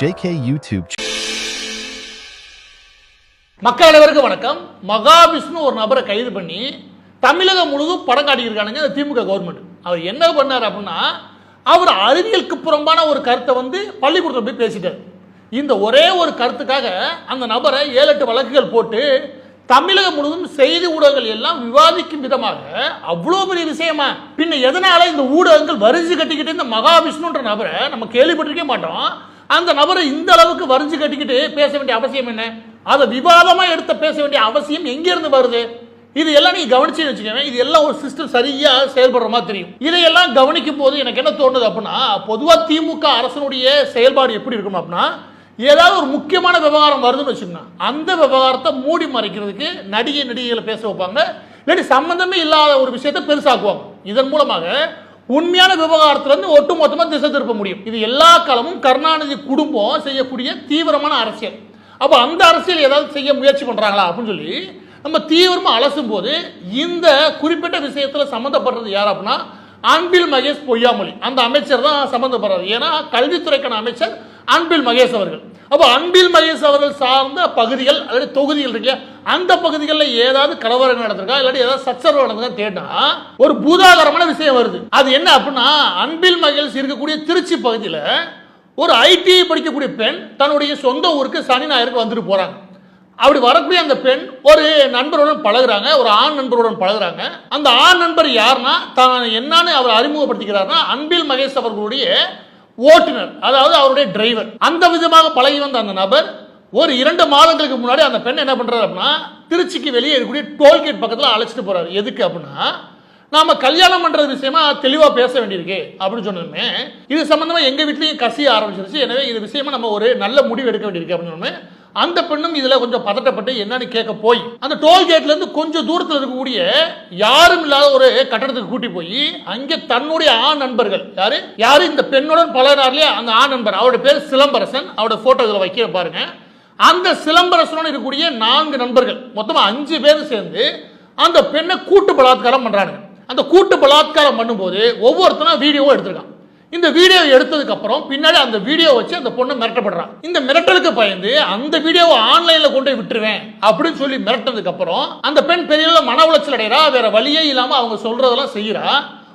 JK YouTube மக்கள் அனைவருக்கும் வணக்கம். மகாவிஷ்ணு ஒரு நபரை கைது பண்ணி தமிழகம் முழுவதும் படம் காட்டியிருக்கானுங்க இந்த திமுக கவர்மெண்ட் அவர் என்ன பண்ணார் அப்படின்னா அவர் அறிவியலுக்கு புறம்பான ஒரு கருத்தை வந்து பள்ளிக்கூடத்தில் போய் பேசிட்டார். இந்த ஒரே ஒரு கருத்துக்காக அந்த நபரை ஏழு எட்டு வழக்குகள் போட்டு தமிழகம் முழுவதும் செய்தி ஊடகங்கள் எல்லாம் விவாதிக்கும் விதமாக அவ்வளோ பெரிய விஷயமா? பின்ன எதனால இந்த ஊடகங்கள் வரிஞ்சு கட்டிக்கிட்டு இந்த மகாவிஷ்ணுன்ற நபரை நம்ம கேள்விப்பட்டிருக்கே மாட்டோம். அந்த நபரை இந்த அளவுக்கு வரிஞ்சு கட்டிக்கிட்டு பேச வேண்டிய அவசியம் என்ன? அதை விவாதமாக எடுத்து பேச வேண்டிய அவசியம் எங்கேருந்து வருது? இது எல்லாம் நீ கவனிச்சு வச்சுக்கோங்க. இது எல்லாம் ஒரு சிஸ்டம் சரியா செயல்படுற மாதிரி தெரியும். இதையெல்லாம் கவனிக்கும் போது எனக்கு என்ன தோணுது அப்படின்னா பொதுவாக திமுக அரசனுடைய செயல்பாடு எப்படி இருக்கும் அப்படின்னா ஏதாவது ஒரு முக்கியமான விவகாரம் வருதுன்னு வச்சுக்கோங்க. அந்த விவகாரத்தை மூடி மறைக்கிறதுக்கு நடிகை நடிகைகளை பேச வைப்பாங்க. இல்லாட்டி சம்மந்தமே இல்லாத ஒரு விஷயத்தை பெருசாக்குவாங்க. இதன் மூலமாக உண்மையான விவகாரத்திலிருந்து ஒட்டுமொத்தமாக திசை திருப்ப முடியும். இது எல்லா காலமும் கருணாநிதி குடும்பம் செய்யக்கூடிய தீவிரமான அரசியல். அப்போ அந்த அரசியல் ஏதாவது செய்ய முயற்சி பண்ணுறாங்களா அப்படின்னு சொல்லி நம்ம தீவிரமாக அலசும் போது இந்த குறிப்பிட்ட விஷயத்தில் சம்மந்தப்படுறது யார் அப்படின்னா அன்பில் மகேஷ் பொய்யாமொழி. அந்த அமைச்சர் தான் சம்மந்தப்படுறாரு. ஏன்னா கல்வித்துறைக்கான அமைச்சர் அன்பில் மகேஷ் அவர்கள். அப்போ அன்பில் மகேஷ் அவர்கள் சார்ந்த பகுதிகள் அதாவது தொகுதிகள் இருக்கு. அந்த பகுதிகளில் ஏதாவது கலவரம் நடந்திருக்கா? இல்லாட்டி ஏதாவது சச்சரவு நடந்திருக்கா தேடினா ஒரு பூதாகரமான விஷயம் வருது. அது என்ன அப்படின்னா அன்பில் மகேஷ் இருக்கக்கூடிய திருச்சி பகுதியில் ஒரு ஐடிஐ படிக்கக்கூடிய பெண் தன்னுடைய சொந்த ஊருக்கு சனி ஞாயிறுக்கு வந்துட்டு போகிறாங்க அப்படி வரக்கூடிய அந்த பெண் ஒரு நண்பருடன் பழகுறாங்க ஒரு ஆண் நண்பருடன் பழகுறாங்க. அந்த ஆண் நண்பர் யாருன்னா தான் என்னன்னு அவர் அறிமுகப்படுத்திக்கிறாருன்னா அன்பில் மகேஷ் அவர்களுடைய ஓட்டுநர் அதாவது அவருடைய டிரைவர் அந்த விதமாக பழகி வந்த அந்த நபர் ஒரு இரண்டு மாதங்களுக்கு முன்னாடி அந்த பெண் என்ன பண்றாரு அப்படின்னா திருச்சிக்கு வெளியே இருக்கக்கூடிய டோல்கேட் பக்கத்தில் அழைச்சிட்டு போறாரு. எதுக்கு அப்படின்னா நாம கல்யாணம் பண்றது விஷயமா தெளிவா பேச வேண்டியிருக்கு அப்படின்னு சொன்னதுமே இது சம்பந்தமா எங்க வீட்லயும் கசிய ஆரம்பிச்சிருச்சு. எனவே இது விஷயமா நம்ம ஒரு நல்ல முடிவு எடுக்க வேண்டியிருக்கு அப்படின்னு சொன்னோமே அந்த பெண்ணும் இதுல கொஞ்சம் பதட்டப்பட்டு என்னன்னு கேட்க போய் அந்த டோல்கேட்ல இருந்து கொஞ்சம் தூரத்தில் இருக்கக்கூடிய யாரும் இல்லாத ஒரு கட்டடத்துக்கு கூட்டி போய் அங்கே தன்னுடைய ஆண் நண்பர்கள் யாரு? யாரு? இந்த பெண்ணுடன் பழகினார் அந்த ஆண் நண்பர். அவருடைய பேர் சிலம்பரசன். அவருடைய போட்டோ இதுல வைக்க பாருங்க. அந்த சிலம்பரசனோட இருக்கக்கூடிய நான்கு நண்பர்கள் மொத்தமா அஞ்சு பேர் சேர்ந்து அந்த பெண்ணை கூட்டு பலாத்காரம் பண்றாங்க அந்த கூட்டு பலாத்காரம் பண்ணும்போது ஒவ்வொருத்தரும் வீடியோவும் எடுத்திருக்கான். இந்த வீடியோ எடுத்ததுக்கு அப்புறம் பின்னாடி அந்த வீடியோ வச்சு அந்த பொண்ணு மிரட்டப்படுறான் இந்த மிரட்டலுக்கு பயந்து அந்த வீடியோவை ஆன்லைன்ல கொண்டு போய் விட்டுருவேன் அப்படின்னு சொல்லி மிரட்டதுக்கு அப்புறம் அந்த பெண் பெரிய மன உளைச்சல் அடைகிறா வேற வழியே இல்லாம அவங்க சொல்றதெல்லாம் செய்யறா.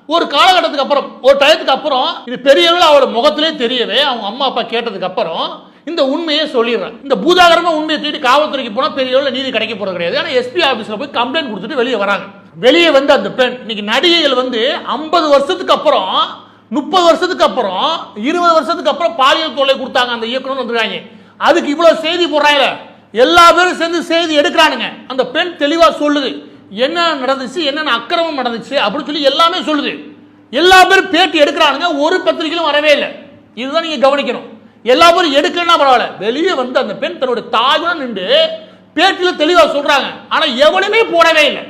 ஒரு காலகட்டத்துக்கு அப்புறம் ஒரு டயத்துக்கு அப்புறம் இது பெரிய அளவில் அவளோட முகத்திலே தெரியவே அவங்க அம்மா அப்பா கேட்டதுக்கு அப்புறம் இந்த உண்மையை சொல்லிடுறேன் இந்த பூதாகரமா உண்மையை தேடி காவல்துறைக்கு போனா பெரிய அளவில் நீதி கிடைக்க போறது கிடையாது. ஆனா எஸ்பி ஆபீஸ்ல போய் கம்ப்ளைண்ட் கொடுத்துட்டு வெளியே வராங்க. வெளியே வந்து அந்த பெண் இன்னைக்கு நடிகைகள் வந்து ஐம்பது வருஷத்துக்கு அப்புறம் முப்பது வருஷத்துக்கு அப்புறம் இருபது வருஷத்துக்கு அப்புறம் பாலியல் தொல்லை கொடுத்தாங்க அந்த இயக்குனர் வந்துருக்காங்க. அதுக்கு இவ்வளவு செய்தி போடுறாங்க எல்லா பேரும் சேர்ந்து செய்தி எடுக்கிறானுங்க. அந்த பெண் தெளிவாக சொல்லுது. என்ன நடந்துச்சு? என்னென்ன அக்கிரமம் நடந்துச்சு? அப்படின்னு சொல்லி எல்லாமே சொல்லுது. எல்லா பேரும் பேட்டி எடுக்கிறானுங்க. ஒரு பத்திரிகையிலும் வரவே இல்லை. இதுதான் நீங்க கவனிக்கணும். எல்லா பேரும் எடுக்கலன்னா பரவாயில்ல. வெளியே வந்து அந்த பெண் தன்னுடைய தாயுடன் நின்று பேட்டியில் தெளிவாக சொல்றாங்க. ஆனால் எவனுமே போடவே இல்லை.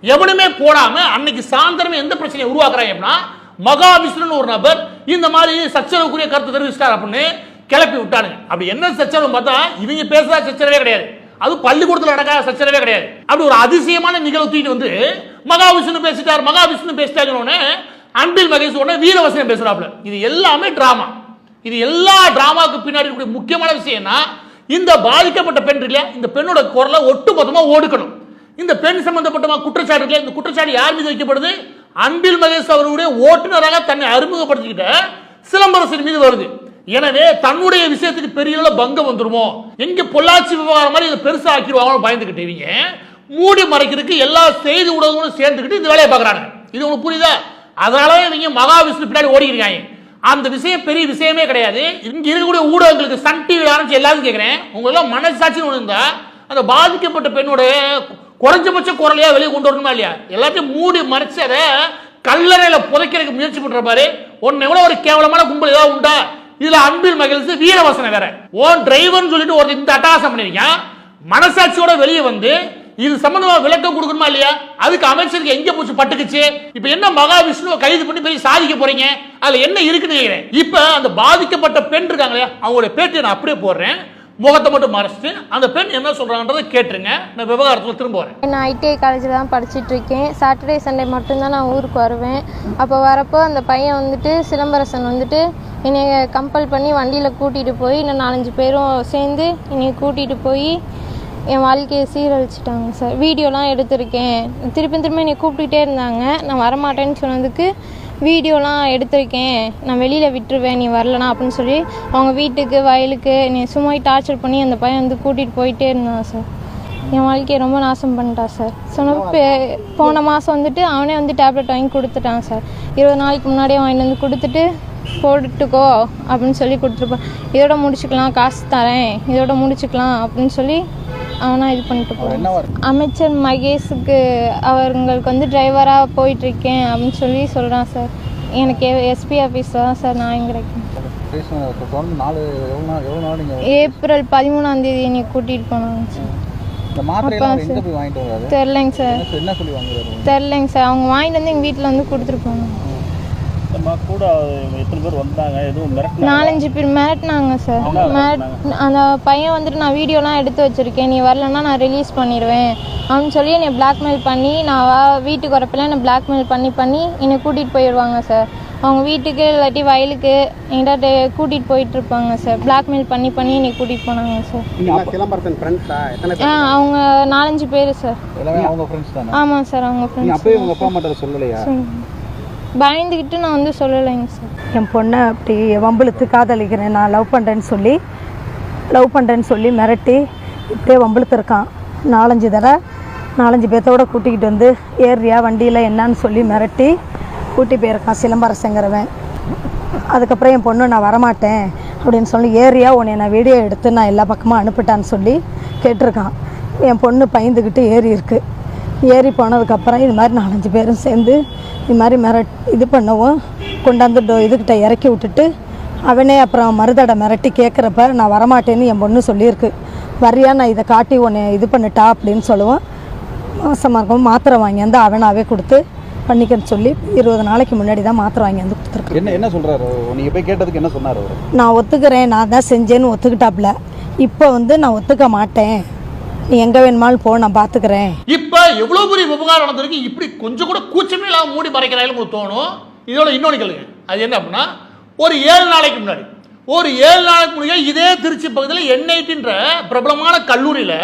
எவனுமே போடாம அன்னைக்கு சாயந்தரமே எந்த பிரச்சனையை உருவாக்குறாங்க அப்படின்னா மகாவிஷ்ணுன்னு ஒரு நபர் இந்த மாதிரி சச்சரவுக்குரிய கருத்து தெரிவிச்சிட்டார் அப்படின்னு கிளப்பி விட்டானுங்க. அப்படி என்ன சச்சரவு பார்த்தா இவங்க பேசுறதா சச்சரவே கிடையாது. அது பள்ளிக்கூடத்தில் நடக்காத சச்சரவே கிடையாது. அப்படி ஒரு அதிசயமான நிகழ்வு தூக்கிட்டு வந்து மகாவிஷ்ணு பேசிட்டார் மகாவிஷ்ணு பேசிட்டாங்கன்னு அன்பில் மகேஷ் உடனே வீரவசனம் பேசுறாப்ல இது எல்லாமே டிராமா இது எல்லா டிராமாவுக்கு பின்னாடி இருக்கக்கூடிய முக்கியமான விஷயம்னா இந்த பாதிக்கப்பட்ட பெண் இல்லையா இந்த பெண்ணோட குரலை ஒட்டு மொத்தமாக ஓடுக்கணும் இந்த பெண் சம்பந்தப்பட்ட குற்றச்சாட்டு இல்லையா, இந்த குற்றச்சாட்டு யார் மீது வைக்கப்படுது? அன்பில் மகேஷ் அவருடைய ஓட்டுநராக தன்னை அறிமுகப்படுத்திக்கிட்ட சிலம்பரசன் மீது வருது. எனவே தன்னுடைய விஷயத்துக்கு பெரிய பங்கம் வந்துருமோ? எங்க பொள்ளாச்சி விவகாரம் மாதிரி இதை பெருசா ஆக்கிடுவாங்க பயந்துகிட்டீங்க மூடி மறைக்கிறதுக்கு எல்லா செய்தி ஊடகங்களும் சேர்ந்துக்கிட்டு இந்த வேலையை பார்க்குறாங்க. இது உங்களுக்கு புரியுதா? அதனால இவங்க மகாவிஷ்ணு பின்னாடி ஓடிக்கிறாங்க. அந்த விஷயம் பெரிய விஷயமே கிடையாது. இங்க இருக்கக்கூடிய ஊடகங்களுக்கு சன் டிவி ஆரம்பிச்சு எல்லாரும் கேட்கிறேன் உங்களெல்லாம் மனசாட்சின்னு ஒன்று இருந்தா அந்த பாதிக்கப்பட்ட பெண்ணோட குறைஞ்சபட்ச குரலையா வெளியே கொண்டு வரணுமா இல்லையா? எல்லாத்தையும் மூடி மறைச்சு அதை கல்லறையில புதைக்கிறதுக்கு முயற்சி பண்ற பாரு ஒன்னு எவ்வளவு ஒரு கேவலமான கும்பல் ஏதாவது உண்டா? இதுல அன்பில் மகிழ்ச்சி வீரவசனம் வேற. ஓன் டிரைவர்னு சொல்லிட்டு ஒரு இந்த அட்டகாசம் பண்ணிருக்கான். மனசாட்சியோட வெளியே வந்து இது சம்பந்தமா விளக்கம் கொடுக்கணுமா இல்லையா? அதுக்கு அமைச்சருக்கு எங்க போச்சு பட்டுக்குச்சு? இப்ப என்ன மகாவிஷ்ணுவை கைது பண்ணி போய் சாதிக்க போறீங்க? அதுல என்ன இருக்குன்னு கேக்குறேன். இப்ப அந்த பாதிக்கப்பட்ட பெண் இருக்காங்களே அவங்களோட அவங்களுடைய பேட்டியை நான் அப்படியே போடுறேன். முகத்தை மட்டும் மறைச்சிட்டு அந்த பெண் என்ன சொல்றாங்கன்றதை கேட்டுருங்க. நான் விவகாரத்தில் திரும்ப வரேன். நான் ஐடிஐ காலேஜில் தான் படிச்சுட்டு இருக்கேன் சாட்டர்டே சண்டே மட்டும்தான் நான் ஊருக்கு வருவேன். அப்போ வரப்போ அந்த பையன் வந்துட்டு சிலம்பரசன் வந்துட்டு என்னை கம்பல் பண்ணி வண்டியில் கூட்டிகிட்டு போய் இன்னும் நாலஞ்சு பேரும் சேர்ந்து என்னை கூட்டிகிட்டு போய் என் வாழ்க்கையை சீரழிச்சிட்டாங்க சார். வீடியோலாம் எடுத்திருக்கேன். திருப்பி திரும்ப என்னை கூப்பிட்டுட்டே இருந்தாங்க. நான் வரமாட்டேன்னு சொன்னதுக்கு வீடியோலாம் எடுத்திருக்கேன். நான் வெளியில் விட்டுருவேன் நீ வரலனா அப்படின்னு சொல்லி அவங்க வீட்டுக்கு வயலுக்கு என்னை சும்மா டார்ச்சர் பண்ணி அந்த பையன் வந்து கூட்டிகிட்டு போயிட்டே இருந்தான் சார் என் வாழ்க்கையை ரொம்ப நாசம் பண்ணிட்டான் சார் சொன்ன போன மாதம் வந்துட்டு அவனே வந்து டேப்லெட் வாங்கி கொடுத்துட்டான் சார் இருபது நாளைக்கு முன்னாடியே வாங்கிட்டு வந்து கொடுத்துட்டு போட்டுக்கோ அப்படின்னு சொல்லி கொடுத்துருப்பான். இதோட முடிச்சுக்கலாம் காசு தரேன். இதோட முடிச்சுக்கலாம் அப்படின்னு சொல்லி அவனா இது பண்ணிட்டு போகிறான் அமைச்சர் மகேஷுக்கு அவங்களுக்கு வந்து டிரைவராக போயிட்டுருக்கேன் அப்படின்னு சொல்லி சொல்கிறான் சார். எனக்கு எஸ்பி ஆஃபீஸில் தான் சார் நான் நீங்கள் ஏப்ரல் பதிமூணாம் தேதி என்னை கூட்டிகிட்டு போனாங்க சார். தெரிலங்க சார். தெரிலங்க சார். அவங்க வாங்கிட்டு வந்து எங்கள் வீட்டில் வந்து கொடுத்துட்டு நாலஞ்சு பேர் மிரட்டினாங்க சார். அந்த பையன் வந்துட்டு நான் வீடியோலாம் எடுத்து வச்சுருக்கேன். நீ வரலன்னா நான் ரிலீஸ் பண்ணிடுவேன். அப்படின்னு சொல்லி என்னை பிளாக்மெயில் பண்ணி நான் வா வீட்டுக்கு வரப்பெல்லாம் என்னை பிளாக்மெயில் பண்ணி பண்ணி என்னை கூட்டிகிட்டு போயிடுவாங்க சார். அவங்க வீட்டுக்கு இல்லாட்டி வயலுக்கு என்கிட்ட கூட்டிகிட்டு போயிட்டு இருப்பாங்க சார். பிளாக்மெயில் பண்ணி பண்ணி என்னை கூட்டிகிட்டு போனாங்க சார். ஆ? அவங்க நாலஞ்சு பேர் சார். எல்லாமே அவங்க ஃப்ரெண்ட்ஸ் தானே? ஆமாம் சார் அவங்க ஃப்ரெண்ட்ஸ் சொல்லலையா? பயந்துக்கிட்டு நான் வந்து சொல்லலைங்க சார். என் பொண்ணை அப்படி வம்பளுத்து காதலிக்கிறேன் நான் லவ் பண்ணுறேன்னு சொல்லி லவ் பண்ணுறேன்னு சொல்லி மிரட்டி இப்படியே வம்பளுத்துருக்கான் நாலஞ்சு தடவை நாலஞ்சு பேர்த்தோட கூட்டிக்கிட்டு வந்து ஏறியா வண்டியில் என்னன்னு சொல்லி மிரட்டி கூட்டி போயிருக்கான் சிலம்பரசங்கிறவன். அதுக்கப்புறம் என் பொண்ணு நான் வரமாட்டேன் அப்படின்னு சொல்லி ஏரியா உன்னை நான் வீடியோ எடுத்து நான் எல்லா பக்கமும் அனுப்பிட்டான்னு சொல்லி கேட்டிருக்கான். என் பொண்ணு பயந்துக்கிட்டு ஏறி இருக்குது ஏறி போனதுக்கப்புறம் இது மாதிரி நாலஞ்சு பேரும் சேர்ந்து இது மாதிரி மிரட் இது பண்ணவும். கொண்டாந்து டோ இதுக்கிட்ட இறக்கி விட்டுட்டு அவனே அப்புறம் மறுதடை மிரட்டி கேட்குறப்ப நான் வரமாட்டேன்னு என் பொண்ணு சொல்லியிருக்கு. வரியா நான் இதை காட்டி உன்னை இது பண்ணிட்டா அப்படின்னு சொல்லுவோம் மாசமாக இருக்கும் மாத்திரை வாங்கியாந்து அவனாவே கொடுத்து பண்ணிக்கன்னு சொல்லி இருபது நாளைக்கு முன்னாடி தான் மாத்திரை வாங்கியாந்து கொடுத்துருக்கேன் என்ன என்ன சொல்கிறாரு நீங்கள் போய் கேட்டதுக்கு என்ன சொன்னார் நான் ஒத்துக்கிறேன் நான் தான் செஞ்சேன்னு ஒத்துக்கிட்டாப்புல. இப்போ வந்து நான் ஒத்துக்க மாட்டேன். நீ எங்கே வேணுமாலும் போ நான் பார்த்துக்கிறேன் எவ்வளோ பெரிய விவகாரம் நடந்திருக்கு? இப்படி கொஞ்சம் கூட கூச்சமே இல்லாமல் மூடி மறைக்கிறாங்க உங்களுக்கு தோணும்? இதோட இன்னொன்று கேளுங்க. அது என்ன அப்படின்னா ஒரு ஏழு நாளைக்கு முன்னாடி ஒரு ஏழு நாளைக்கு முன்னாடி இதே திருச்சி பகுதியில் என்ஐடின்ற பிரபலமான கல்லூரியில்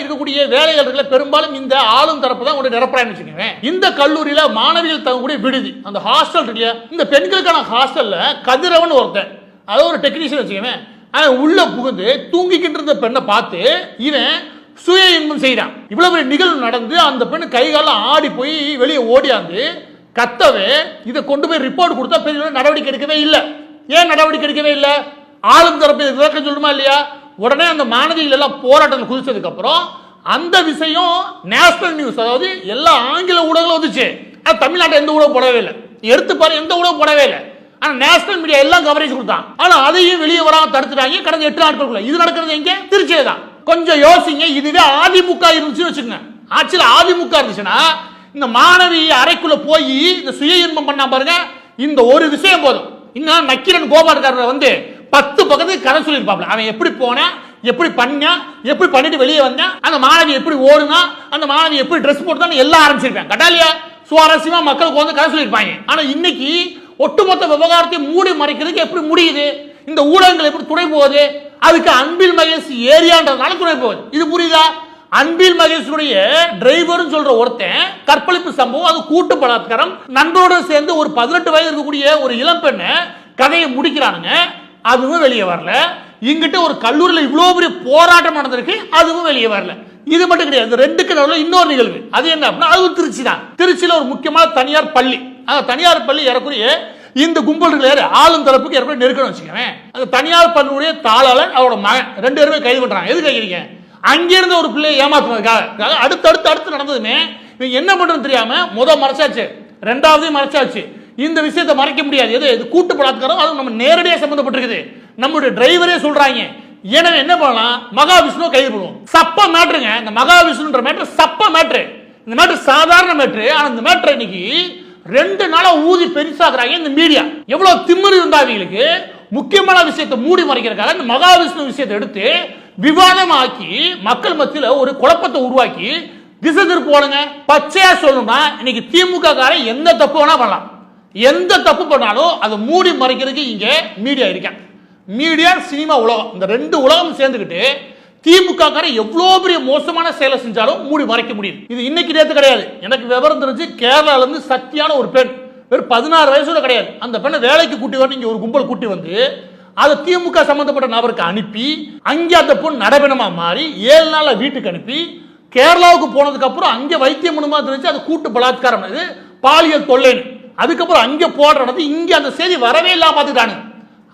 இருக்கக்கூடிய வேலைகள் இருக்கல பெரும்பாலும் இந்த ஆளும் தரப்பு தான் ஒரு நிரப்புறான்னு வச்சுக்கோங்க. இந்த கல்லூரியில் மாணவிகள் தங்கக்கூடிய விடுதி அந்த ஹாஸ்டல் இருக்கு இந்த பெண்களுக்கான ஹாஸ்டலில் கதிரவன் ஒருத்தன். அதாவது ஒரு டெக்னீஷியன் வச்சுக்கவேன் ஆனால் உள்ளே புகுந்து தூங்கிக்கிட்டு இருந்த பெண்ணை பார்த்து இவன் சுய இன்பம் செய்கிறான். இவ்வளவு பெரிய நிகழ்வு நடந்து அந்த பெண் கை ஆடி போய் வெளியே ஓடியாந்து கத்தவே இதை கொண்டு போய் ரிப்போர்ட் கொடுத்தா பெரிய நடவடிக்கை எடுக்கவே இல்லை. ஏன் நடவடிக்கை எடுக்கவே இல்லை? ஆளும் தரப்பு இறக்க சொல்லுமா இல்லையா? உடனே அந்த மாணவிகள் எல்லாம் போராட்டம் குதிச்சதுக்கு அப்புறம் அந்த விஷயம் நேஷனல் நியூஸ் அதாவது எல்லா ஆங்கில ஊடகங்களும் வந்துச்சு. ஆனால் தமிழ்நாட்டில் எந்த ஊடகம் போடவே இல்லை. எடுத்து பாரு எந்த ஊடகம் போடவே இல்லை. ஆனா நேஷனல் மீடியா எல்லாம் கவரேஜ் கொடுத்தான். ஆனா அதையும் வெளியே வராம தடுத்துட்டாங்க. கடந்த எட்டு நாட்களுக்குள்ள. இது நடக்கிறது எங்க? திருச்சியில தான். கொஞ்சம் யோசிங்க. இதுவே அதிமுக இருந்துச்சுன்னு வச்சுக்கோங்க. ஆட்சியில் அதிமுக இருந்துச்சுன்னா இந்த மாணவி அறைக்குள்ள போய் இந்த சுய இன்பம் பண்ணா பாருங்க இந்த ஒரு விஷயம் போதும். இன்னும் நக்கீரன் கோபாலக்காரர் வந்து பத்து பக்கத்துக்கு கதை சொல்லியிருப்பாப்ல. அவன் எப்படி போனேன் எப்படி பண்ணான் எப்படி பண்ணிட்டு வெளியே வந்தேன் அந்த மாணவி எப்படி ஓடுனா அந்த மாணவி எப்படி ட்ரெஸ் போட்டுதான் எல்லாம் ஆரம்பிச்சிருப்பேன். கட்டாலியா சுவாரஸ்யமா மக்களுக்கு வந்து கதை சொல்லியிருப்பாங்க. ஆனா இன்னைக்கு ஒட்டுமொத்த விவகாரத்தை மூடி மறைக்கிறதுக்கு எப்படி முடியுது? இந்த ஊடகங்கள் எப்படி துணை போகுது? அதுக்கு அன்பில் மகேஷ் ஏரியான்றதுனால துணை போகுது. இது புரியுதா? அன்பில் மகேஷனுடைய டிரைவர்னு சொல்ற ஒருத்தன் கற்பழிப்பு சம்பவம் அது கூட்டு பலாத்காரம். நண்பரோட சேர்ந்து ஒரு பதினெட்டு வயது இருக்கக்கூடிய ஒரு இளம் பெண்ணை கதையை முடிக்கிறானுங்க. அதுவும் வெளியே வரல. இங்கிட்ட ஒரு கல்லூரியில் இவ்வளோ பெரிய போராட்டம் நடந்திருக்கு அதுவும் வெளியே வரல. இது மட்டும் கிடையாது. ரெண்டுக்கு நடுவில் இன்னொரு நிகழ்வு. அது என்ன அப்படின்னா அதுவும் திருச்சி தான் திருச்சியில் ஒரு முக்கியமான தனியார் பள்ளி. அந்த தனியார் பள்ளி ஏறக்குறைய இந்த கும்பல் இருக்கிற ஆளும் தரப்புக்கு ஏற்பட நெருக்கணும் வச்சுக்கவேன். அந்த தனியார் பள்ளியுடைய தாளாளன் அவரோட மகன். ரெண்டு பேருமே கைது பண்றாங்க. எது கைக்கிறீங்க அங்கிருந்து ஒரு பிள்ளையை ஏமாத்துனதுக்காக. அடுத்து அடுத்து அடுத்து நடந்ததுமே இவங்க என்ன பண்றது தெரியாம முத மறைச்சாச்சு. ரெண்டாவதையும் மறைச்சாச்சு. இந்த விஷயத்தை மறைக்க முடியாது. எது? இது கூட்டு பலாத்காரம். அது நம்ம நேரடியாக சம்மந்தப்பட்டிருக்குது நம்மளுடைய டிரைவரே சொல்றாங்க. எனவே என்ன பண்ணலாம்? மகாவிஷ்ணு கைது பண்ணுவோம். சப்ப மேட்ருங்க இந்த மகாவிஷ்ணுன்ற மேட்ரு சப்ப மேட்ரு இந்த மேட்ரு சாதாரண மேட்ரு ஆனால் இந்த மேட்ரு இன்னைக்கு ரெண்டு நாளா ஊதி பெருசாக்குறாங்க இந்த மீடியா எவ்வளவு திமிர் இருந்தா அவங்களுக்கு முக்கியமான விஷயத்தை மூடி மறைக்கிறக்காக இந்த மகாவிஷ்ணு விஷயத்தை எடுத்து விவாதமாக்கி மக்கள் மத்தியில் ஒரு குழப்பத்தை உருவாக்கி திசை திருப்புவானுங்க பச்சையா சொல்லணும்னா இன்னைக்கு திமுக காரன் எந்த தப்பு வேணா பண்ணலாம். எந்த தப்பு பண்ணாலும் அதை மூடி மறைக்கிறதுக்கு இங்கே மீடியா இருக்கேன். மீடியா சினிமா உலகம். இந்த ரெண்டு உலகம் சேர்ந்துக்கிட்டு திமுக காரன் எவ்வளோ பெரிய மோசமான செயலை செஞ்சாலும் மூடி மறைக்க முடியுது. இது இன்னைக்கு நேற்று கிடையாது. எனக்கு விவரம் தெரிஞ்சு கேரளால இருந்து சக்தியான ஒரு பெண் வெறும் பதினாறு வயசு கிடையாது. அந்த பெண்ணை வேலைக்கு கூட்டி வந்து இங்கே ஒரு கும்பல் கூட்டி வந்து அதை திமுக சம்மந்தப்பட்ட நபருக்கு அனுப்பி அங்கே அந்த பொண்ணு நடைபெணமாக மாறி ஏழு நாளில் வீட்டுக்கு அனுப்பி கேரளாவுக்கு போனதுக்கப்புறம் அங்கே வைத்தியம் மூலமாக தெரிஞ்சு அது கூட்டு பலாத்காரம். இது பாலியல் தொல்லைன்னு. அதுக்கப்புறம் அங்கே போடுறது இங்கே அந்த செய்தி வரவே இல்லாமல் பார்த்துக்கிட்டானு.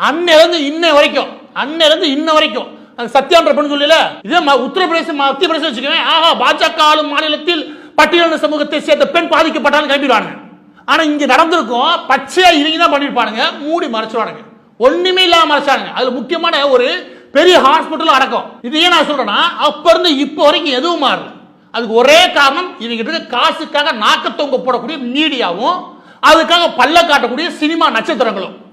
அன்னையிலேருந்து இன்ன வரைக்கும் அன்னையிலேருந்து இன்ன வரைக்கும் அந்த சத்யான்ற பெண் சொல்லல? இதே ம- உத்தரப்பிரதேசம் மத்திய பிரதேசம் வச்சுக்கவேன் ஆஹா பாஜக ஆளும் மாநிலத்தில் பட்டியலின சமூகத்தை சேர்ந்த பெண் பாதிக்கப்பட்டாலும் கிளம்பிடுவாங்க. ஆனா இங்க நடந்திருக்கும் பச்சையா இவங்க தான் பண்ணிருப்பானுங்க மூடி மறைச்சிருவானுங்க. ஒண்ணுமே இல்லாம மறைச்சானுங்க. அதுல முக்கியமான ஒரு பெரிய ஹாஸ்பிட்டல் அடக்கம். இது ஏன் நான் சொல்றேன்னா அப்ப இருந்து இப்போ வரைக்கும் எதுவும் மாறல. அதுக்கு ஒரே காரணம் இவங்க இருக்க காசுக்காக நாக்கத்தொங்க போடக்கூடிய மீடியாவும் அதுக்காக பல்ல காட்டக்கூடிய சினிமா நட்சத்திரங்களும்.